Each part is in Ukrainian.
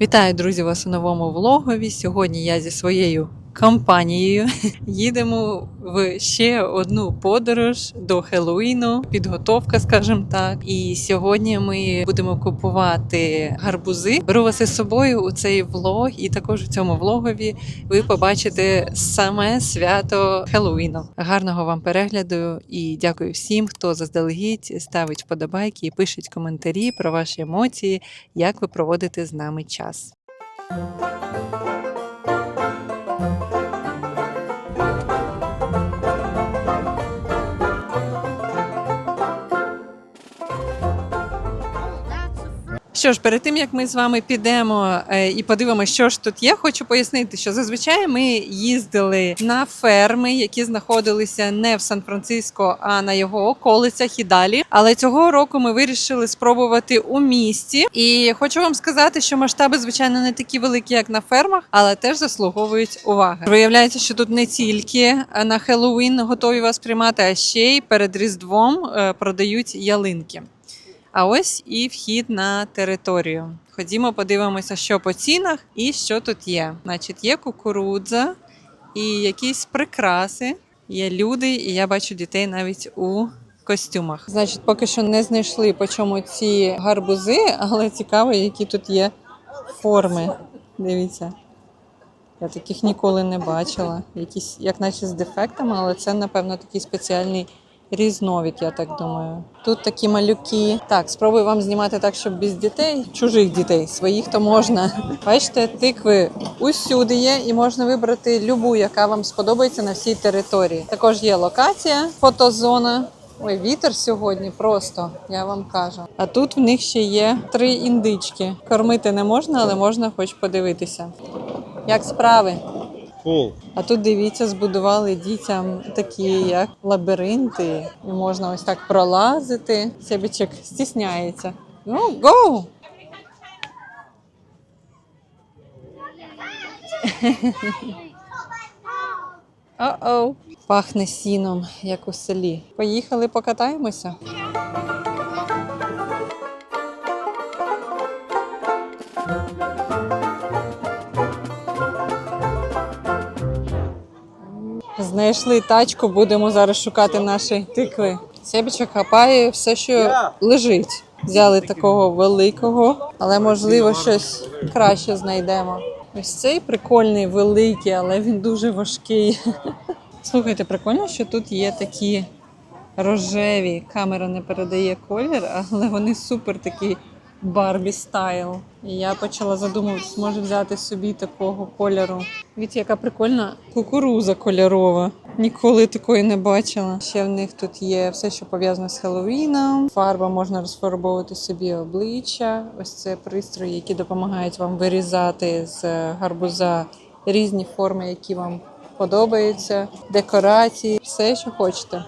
Вітаю, друзі, вас у новому влогові. Сьогодні я зі своєю компанією їдемо в ще одну подорож до Хеллоуіну, підготовка, скажімо так. І сьогодні ми будемо купувати гарбузи. Беру вас із собою у цей влог, і також у цьому влогові ви побачите саме свято Хеллоуіну. Гарного вам перегляду і дякую всім, хто заздалегідь ставить вподобайки і пишуть коментарі про ваші емоції, як ви проводите з нами час. Що ж, перед тим як ми з вами підемо е, і подивимося, що ж тут є, хочу пояснити, що зазвичай ми їздили на ферми, які знаходилися не в Сан-Франциско, а на його околицях і далі. Але цього року ми вирішили спробувати у місті. І хочу вам сказати, що масштаби, звичайно, не такі великі, як на фермах, але теж заслуговують уваги. Виявляється, що тут не тільки е, на Хеллоуін готові вас приймати, а ще й перед Різдвом е, продають ялинки. А ось і вхід на територію. Ходімо, подивимося, що по цінах і що тут є. Значить, є кукурудза і якісь прикраси, є люди, і я бачу дітей навіть у костюмах. Значить, поки що не знайшли по чому ці гарбузи, але цікаво, які тут є форми. Дивіться. Я таких ніколи не бачила. Якісь, як наче з дефектами, але це, напевно, такий спеціальний різновид, я так думаю. Тут такі малюки. Так, спробую вам знімати так, щоб без дітей, чужих дітей, своїх то можна. Бачите, тикви усюди є, і можна вибрати любу, яка вам сподобається на всій території. Також є локація, фотозона. Ой, вітер сьогодні просто, я вам кажу. А тут в них ще є три індички. Кормити не можна, але можна хоч подивитися. Як справи? Cool. А тут дивіться, збудували дітям такі як лабіринти, і можна ось так пролазити. Себічок стісняється. Ну, go! О-оу. Пахне сіном, як у селі. Поїхали покатаємося. Знайшли тачку, будемо зараз шукати наші тикви. Себічок хапає все, що лежить. Взяли такого великого, але можливо щось краще знайдемо. Ось цей прикольний, великий, але він дуже важкий. Слухайте, прикольно, що тут є такі рожеві. Камера не передає колір, але вони супер такі Барбі стайл. І я почала задумуватись, може взяти собі такого кольору. Від яка прикольна кукуруза кольорова. Ніколи такої не бачила. Ще в них тут є все, що пов'язано з Хеллоуіном. Фарба можна розфарбовувати собі обличчя. Ось це пристрої, які допомагають вам вирізати з гарбуза різні форми, які вам подобаються, декорації, все, що хочете.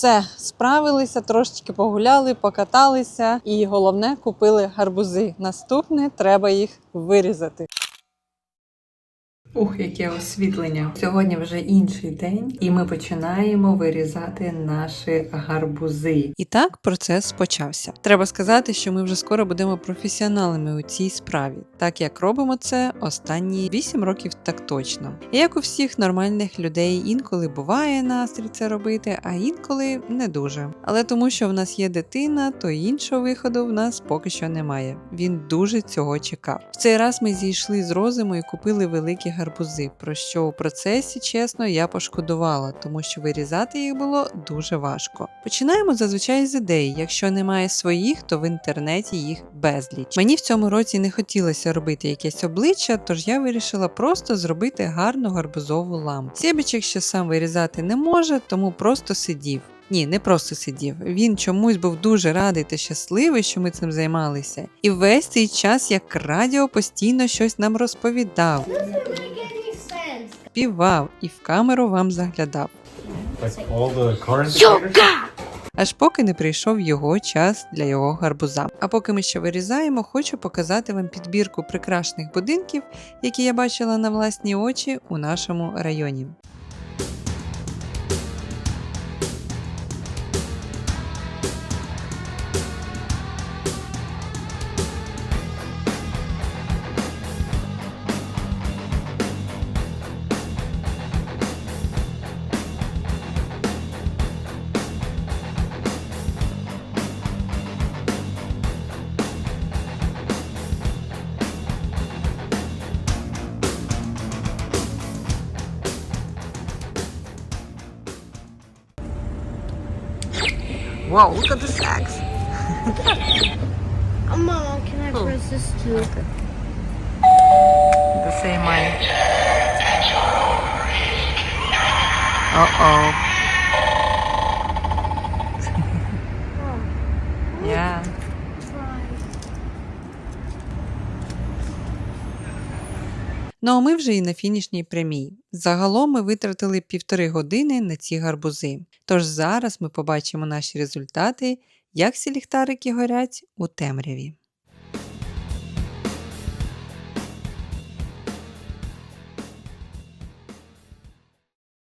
Все, справилися, трошечки погуляли, покаталися, і головне купили гарбузи. Наступне треба їх вирізати. Ух, яке освітлення! Сьогодні вже інший день, і ми починаємо вирізати наші гарбузи. І так процес почався. Треба сказати, що ми вже скоро будемо професіоналами у цій справі, так як робимо це останні 8 років так точно. І як у всіх нормальних людей, інколи буває настрій це робити, а інколи не дуже. Але тому, що в нас є дитина, то іншого виходу в нас поки що немає. Він дуже цього чекав. В цей раз ми зійшли з розуму і купили великі гарбузи, про що у процесі, чесно, я пошкодувала, тому що вирізати їх було дуже важко. Починаємо зазвичай з ідеї. Якщо немає своїх, то в інтернеті їх безліч. Мені в цьому році не хотілося робити якесь обличчя, тож я вирішила просто зробити гарну гарбузову лампу. Сєбічик ще сам вирізати не може, тому просто сидів. Ні, не просто сидів. Він чомусь був дуже радий та щасливий, що ми цим займалися. І весь цей час, як радіо, постійно щось нам розповідав, співав і в камеру вам заглядав. Аж поки не прийшов його час для його гарбуза. А поки ми ще вирізаємо, хочу показати вам підбірку прикрашених будинків, які я бачила на власні очі у нашому районі. This too? The same way. Uh-oh. yeah. Ну а ми вже і на фінішній прямій. Загалом ми витратили півтори години на ці гарбузи. Тож зараз ми побачимо наші результати, як ці ліхтарики горять у темряві.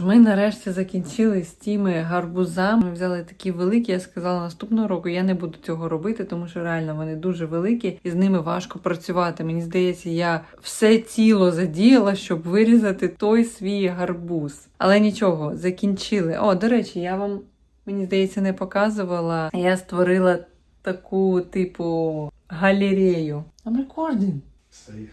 Ми нарешті закінчили з тими гарбузами. Ми взяли такі великі. Я сказала, наступного року я не буду цього робити, тому що реально вони дуже великі і з ними важко працювати. Мені здається, я все тіло задіяла, щоб вирізати той свій гарбуз. Але нічого, закінчили. О, до речі, я вам мені здається не показувала. Я створила таку типу галерею. I'm recording. Say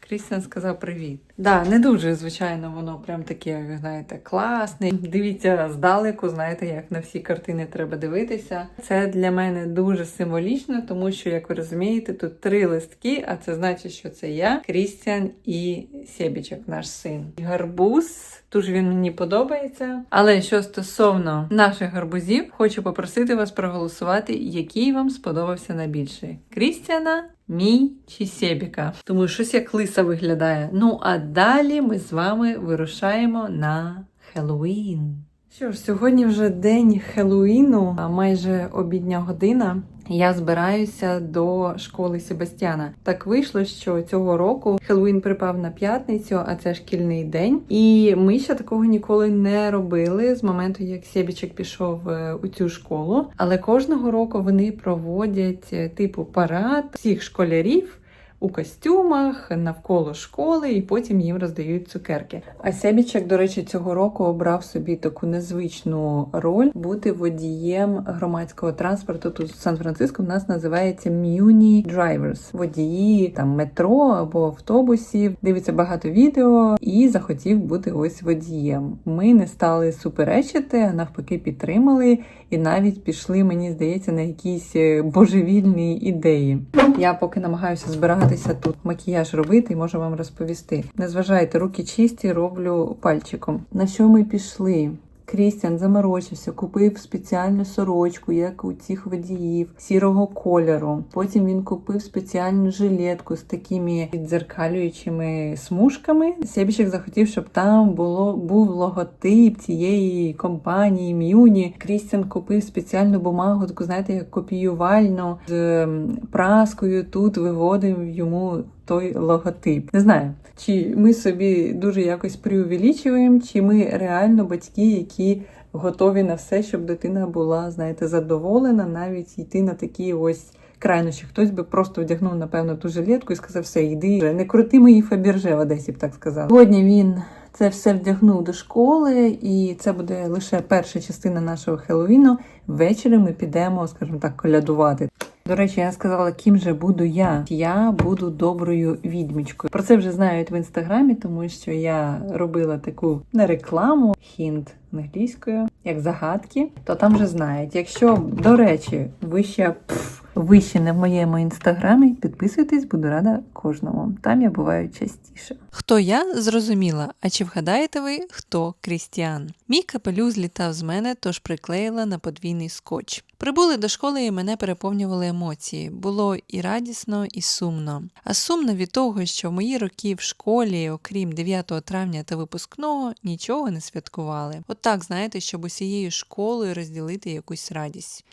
Крістіан сказав привіт. Да, не дуже, звичайно, воно прям таке, знаєте, класне. Дивіться здалеку, знаєте, як на всі картини треба дивитися. Це для мене дуже символічно, тому що, як ви розумієте, тут три листки, а це значить, що це я, Крістіан і Себічок, наш син. Гарбуз. Дуже він мені подобається. Але що стосовно наших гарбузів, хочу попросити вас проголосувати, який вам сподобався найбільше: Крістіана, мій чи Себіка. Тому щось як лиса виглядає. Ну а далі ми з вами вирушаємо на Хеллоуін. Що ж, сьогодні вже день Хеллоуіну, майже обідня година. Я збираюся до школи Себастьяна. Так вийшло, що цього року Хеллоуін припав на п'ятницю, а це шкільний день. І ми ще такого ніколи не робили з моменту, як Себічек пішов е, у цю школу. Але кожного року вони проводять е, типу парад всіх школярів. У костюмах навколо школи, і потім їм роздають цукерки. А Себічек, до речі, цього року обрав собі таку незвичну роль бути водієм громадського транспорту. Тут в Сан-Франциско в нас називається Muni Drivers. водії там метро або автобусів. Дивиться багато відео і захотів бути ось водієм. Ми не стали суперечити, а навпаки, підтримали і навіть пішли, мені здається, на якісь е, божевільні ідеї. Я поки намагаюся збиратися тут макіяж робити і можу вам розповісти. Не зважайте, руки чисті, роблю пальчиком. На що ми пішли? Крістіан заморочився, купив спеціальну сорочку, як у цих водіїв, сірого кольору. Потім він купив спеціальну жилетку з такими віддзеркалюючими смужками. Себічек захотів, щоб там було був логотип цієї компанії Мюні. Крістіан купив спеціальну бумагу, таку знаєте, як копіювальну з ем, праскою. Тут виводив йому той логотип. Не знаю, чи ми собі дуже якось преувеличуємо, чи ми реально батьки, які готові на все, щоб дитина була, знаєте, задоволена, навіть йти на такі ось. Крайнощі хтось би просто вдягнув, напевно, ту жилетку і сказав, все, йди, не крути мої фабірже в Одесі, б так сказав. Сьогодні він це все вдягнув до школи, і це буде лише перша частина нашого Хеллоуіну. Ввечері ми підемо, скажімо так, колядувати. До речі, я сказала, ким же буду я. Я буду доброю відьмічкою. Про це вже знають в інстаграмі, тому що я робила таку не рекламу, хінт англійською, як загадки, то там вже знають. Якщо, до речі, ви ще пф, ви ще не в моєму інстаграмі, підписуйтесь, буду рада кожному. Там я буваю частіше. Хто я зрозуміла. А чи вгадаєте ви, хто Крістіан? Мій капелюх злітав з мене, тож приклеїла на подвійний скотч. Прибули до школи і мене переповнювали емоції. Було і радісно, і сумно. А сумно від того, що в мої роки в школі, окрім 9 травня та випускного, нічого не святкували. От так, знаєте, щоб усією школою розділити якусь радість.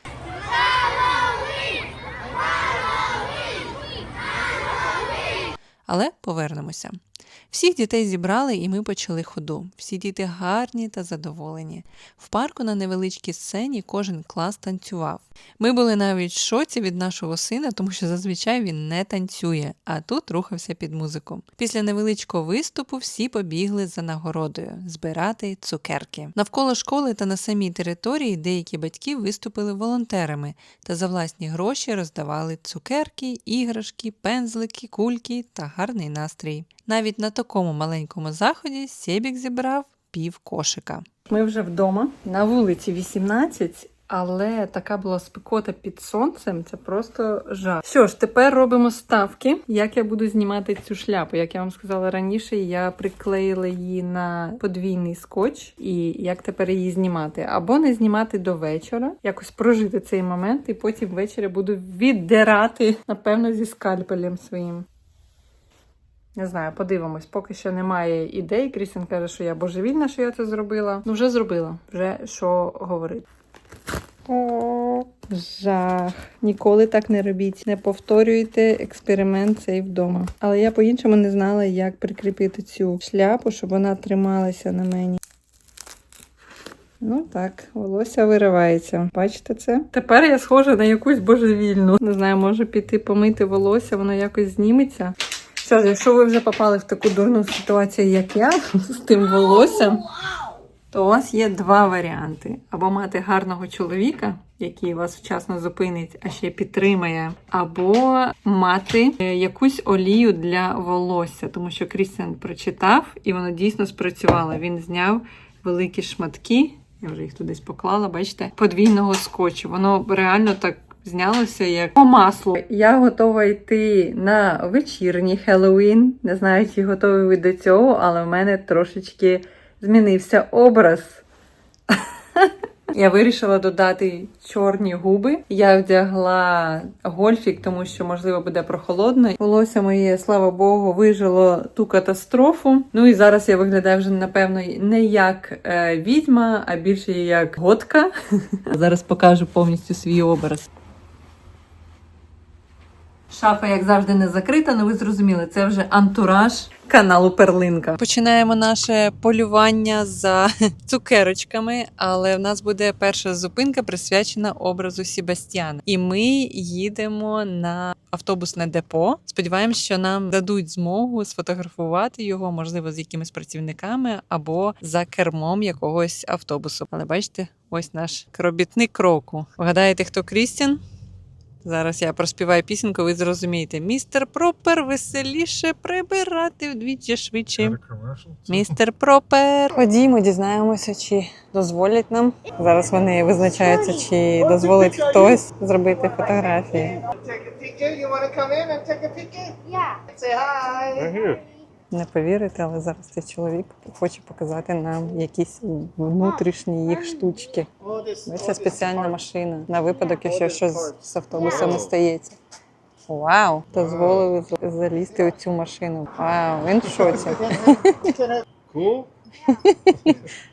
Але повернемося. Всіх дітей зібрали, і ми почали ходу. Всі діти гарні та задоволені. В парку на невеличкій сцені кожен клас танцював. Ми були навіть в шоці від нашого сина, тому що зазвичай він не танцює, а тут рухався під музику. Після невеличкого виступу всі побігли за нагородою збирати цукерки. Навколо школи та на самій території деякі батьки виступили волонтерами та за власні гроші роздавали цукерки, іграшки, пензлики, кульки та гарний настрій. Навіть на такому маленькому заході Себік зібрав пів кошика. Ми вже вдома на вулиці 18, але така була спекота під сонцем. Це просто жах. Що ж, тепер робимо ставки. Як я буду знімати цю шляпу? Як я вам сказала раніше, я приклеїла її на подвійний скотч, і як тепер її знімати? Або не знімати до вечора, якось прожити цей момент, і потім ввечері буду віддирати, напевно, зі скальпелем своїм. Не знаю, подивимось. Поки що немає ідей. Крістін каже, що я божевільна, що я це зробила. Ну, вже зробила, вже що говорити. О, жах. Ніколи так не робіть. Не повторюйте експеримент цей вдома. Але я по-іншому не знала, як прикріпити цю шляпу, щоб вона трималася на мені. Ну так, волосся виривається. Бачите це? Тепер я схожа на якусь божевільну. Не знаю, може піти помити волосся, воно якось зніметься. Що якщо ви вже попали в таку дурну ситуацію, як я, з тим волоссям, то у вас є два варіанти: або мати гарного чоловіка, який вас вчасно зупинить, а ще підтримає, або мати е, якусь олію для волосся, тому що Крістіан прочитав і воно дійсно спрацювало. Він зняв великі шматки. Я вже їх туди поклала, бачите, подвійного скотчу. Воно реально так знялося як по маслу. Я готова йти на вечірній Хеллоуін. Не знаю, чи готові ви до цього, але в мене трошечки змінився образ. Я вирішила додати чорні губи. Я вдягла гольфік, тому що, можливо, буде прохолодно. Волосся моє, слава Богу, вижило ту катастрофу. Ну і зараз я виглядаю вже, напевно, не як е, відьма, а більше як готка. Зараз покажу повністю свій образ. Шафа, як завжди, не закрита, але ви зрозуміли, це вже антураж каналу Перлинка. Починаємо наше полювання за цукерочками, але в нас буде перша зупинка присвячена образу Себастьяна. І ми їдемо на автобусне депо. Сподіваємось, що нам дадуть змогу сфотографувати його, можливо, з якимись працівниками або за кермом якогось автобусу. Але бачите, ось наш робітник кроку. Вгадаєте, хто Крістін? Зараз я проспіваю пісеньку, ви зрозумієте. Містер Пропер веселіше прибирати вдвічі швидше. Містер Пропер. Ходімо, дізнаємося, чи дозволять нам. Зараз вони визначаються, чи дозволить хтось зробити фотографії. Take a picture. You want to come in and take a picture? Yeah. Say hi. Не повірите, але зараз цей чоловік хоче показати нам якісь внутрішні їх штучки. Це спеціальна машина на випадок, якщо щось з автобусами стається. Вау! Дозволили залізти у цю машину. Вау, він в шоці. Cool.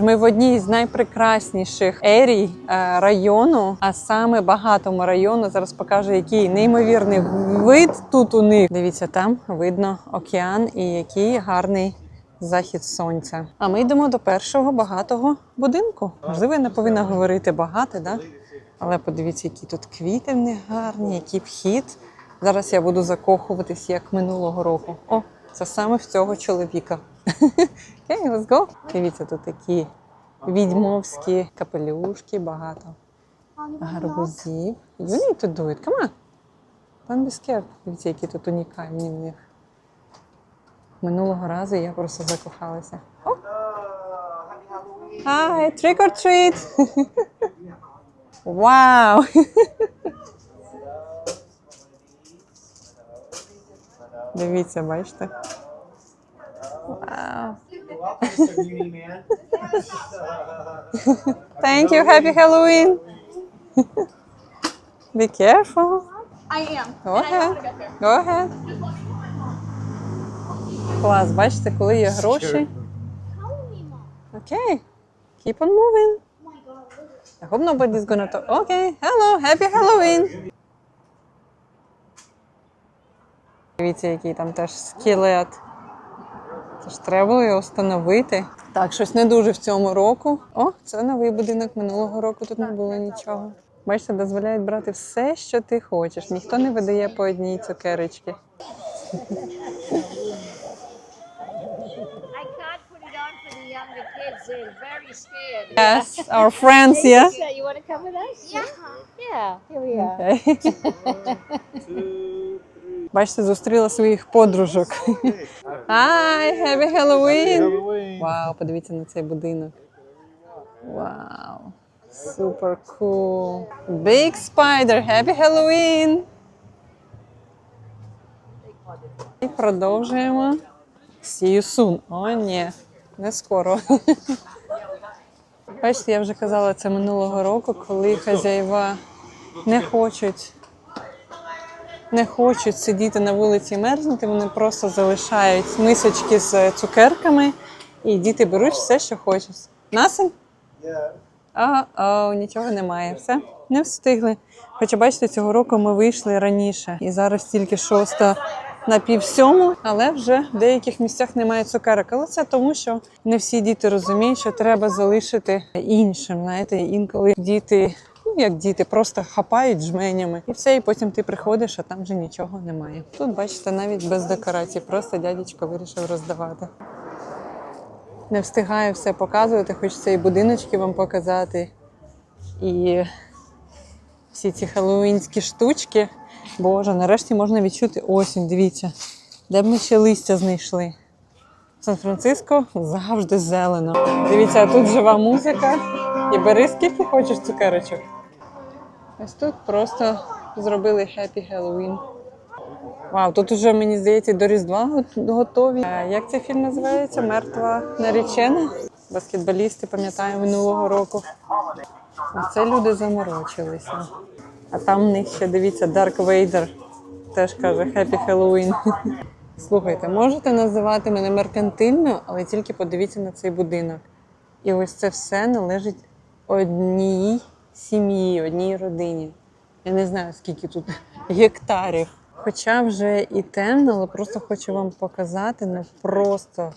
Ми в одній з найпрекрасніших ерій е, району, а саме багатому району. Зараз покажу, який неймовірний вид тут у них. Дивіться, там видно океан і який гарний захід сонця. А ми йдемо до першого багатого будинку. Можливо, я не повинна говорити багато, да? але подивіться, які тут квіти в них гарні, який вхід. Зараз я буду закохуватись як минулого року. О, це саме в цього чоловіка. Окей, let's go. Дивіться, тут такі відьмовські капелюшки, багато гарбузів. You need to do it. Come on. Don't be scared. Дивіться, які тут унікальні в них. Минулого разу я просто закохалася. О! Hi, trick or treat! Вау! Дивіться, бачите? Вау! Thank you. Happy Halloween. Be careful. I am. Go ahead. Go ahead. Клас, бачите, коли є гроші. Окей. Keep on moving. Oh. I hope nobody's gonna talk. Okay. Hello. Happy Halloween. Дивіться, який там теж скелет. Це ж треба було його встановити. Так, щось не дуже в цьому року. О, це новий будинок. Минулого року тут не було нічого. Бачите, дозволяють брати все, що ти хочеш. Ніхто не видає по одній цукерочці. Yes, our friends, yeah. You want to come with us? Yeah. Yeah. Here we are. Okay. Бачите, зустріла своїх подружок. Hi, happy Halloween! Вау, подивіться на цей будинок. Вау. Супер cool. Big Spider, happy Halloween! І продовжуємо. See you soon. О, ні, не скоро. Бачите, я вже казала це минулого року, коли хазяїва не хочуть, не хочуть сидіти на вулиці і мерзнути, вони просто залишають мисочки з цукерками, і діти беруть все, що хочуть. Насень? А, нічого немає. Все, не встигли. Хоча бачите, цього року ми вийшли раніше, і зараз тільки шоста на пів сьому, але вже в деяких місцях немає цукерок. Але це тому, що не всі діти розуміють, що треба залишити іншим. Знаєте, інколи діти. Як діти, просто хапають жменями і все, і потім ти приходиш, а там вже нічого немає. Тут, бачите, навіть без декорацій, просто дядечко вирішив роздавати. Не встигаю все показувати, хочеться і будиночки вам показати, і всі ці хеллоуінські штучки. Боже, нарешті можна відчути осінь. Дивіться, де б ми ще листя знайшли. Сан-Франциско завжди зелено. Дивіться, тут жива музика. І бери скільки хочеш цукерочок. Ось тут просто зробили Happy Halloween. Вау, тут уже, мені здається, до Різдва готові. Як цей фільм називається? Мертва наречена. Баскетболісти, пам'ятаю, минулого року. Оце люди заморочилися. А там в них ще дивіться Дарк Вейдер. Теж каже Happy Halloween. Слухайте, можете називати мене меркантильною, але тільки подивіться на цей будинок. І ось це все належить одній сім'ї, одній родині. Я не знаю, скільки тут гектарів. Хоча вже і темно, але просто хочу вам показати, ну просто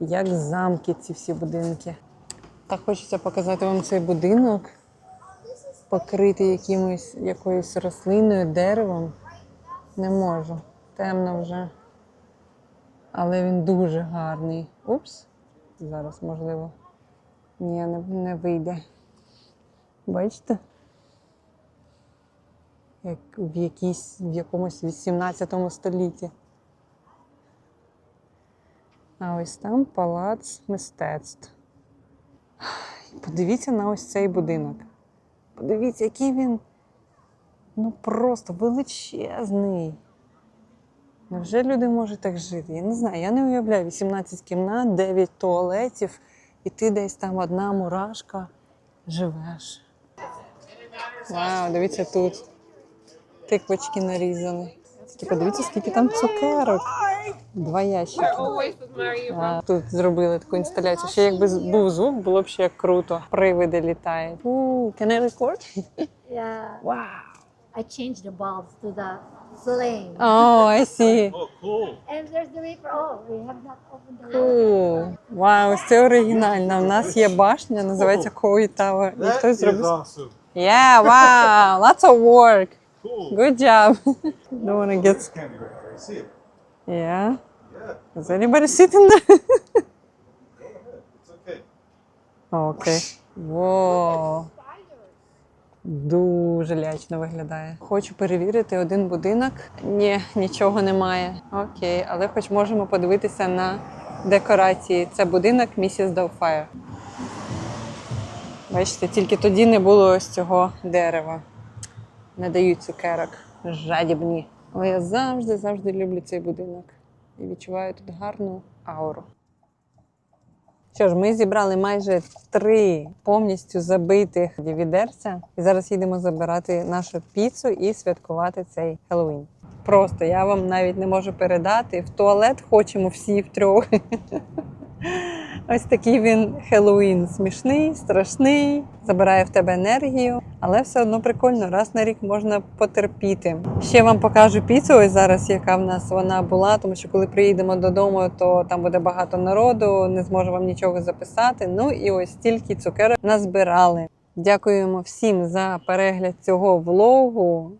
як замки ці всі будинки. Так хочеться показати вам цей будинок, покритий якимось, якоюсь рослиною, деревом. Не можу. Темно вже. Але він дуже гарний. Упс. Зараз, можливо. Ні, не, не вийде. Бачите? Як в, якійсь, в якомусь 18 столітті. А ось там палац мистецтв. Подивіться на ось цей будинок. Подивіться, який він ну просто величезний. Невже люди можуть так жити? Я не знаю, я не уявляю 18 кімнат, 9 туалетів, і ти десь там одна мурашка живеш. Вау, дивіться тут. Тиквочки нарізані. Тільки подивіться, скільки там цукерок. Два ящики. А, тут зробили таку інсталяцію. Ще якби був звук, було б ще як круто. Привиди літають. У, can I record? Yeah. Wow. I changed the bulbs to the flame. Oh, I see. Oh, cool. And there's the wafer. Oh, we have not opened the. Cool. Вау, ось це оригінально. У нас є башня, називається Коуі Tower. І That хтось is зробив. awesome. Yeah, wow, lots of work. Cool. Good job. Don't get. Candy right there. See? Yeah. Yeah. Is anybody sitting there? It's okay. Окей. Во. Дуже лячно виглядає. Хочу перевірити один будинок. Ні, нічого немає. Окей, але хоч можемо подивитися на декорації. Це будинок місіс Довфайр. Бачите, тільки тоді не було ось цього дерева. Не дають цукерок. Жадібні. Але я завжди, завжди люблю цей будинок. І відчуваю тут гарну ауру. Що ж, ми зібрали майже три повністю забитих відерця. І зараз їдемо забирати нашу піцу і святкувати цей Хеллоуін. Просто я вам навіть не можу передати. В туалет хочемо всі втрьох. Ось такий він Хеллоуін. Смішний, страшний, забирає в тебе енергію, але все одно прикольно. Раз на рік можна потерпіти. Ще вам покажу піцу. Ось зараз, яка в нас вона була, тому що коли приїдемо додому, то там буде багато народу, не зможу вам нічого записати. Ну і ось стільки цукерок назбирали. Дякуємо всім за перегляд цього влогу.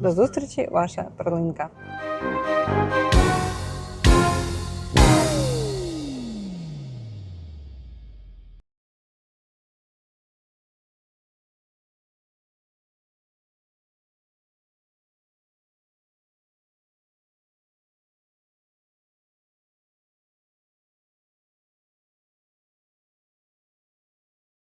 До зустрічі, ваша перлинка.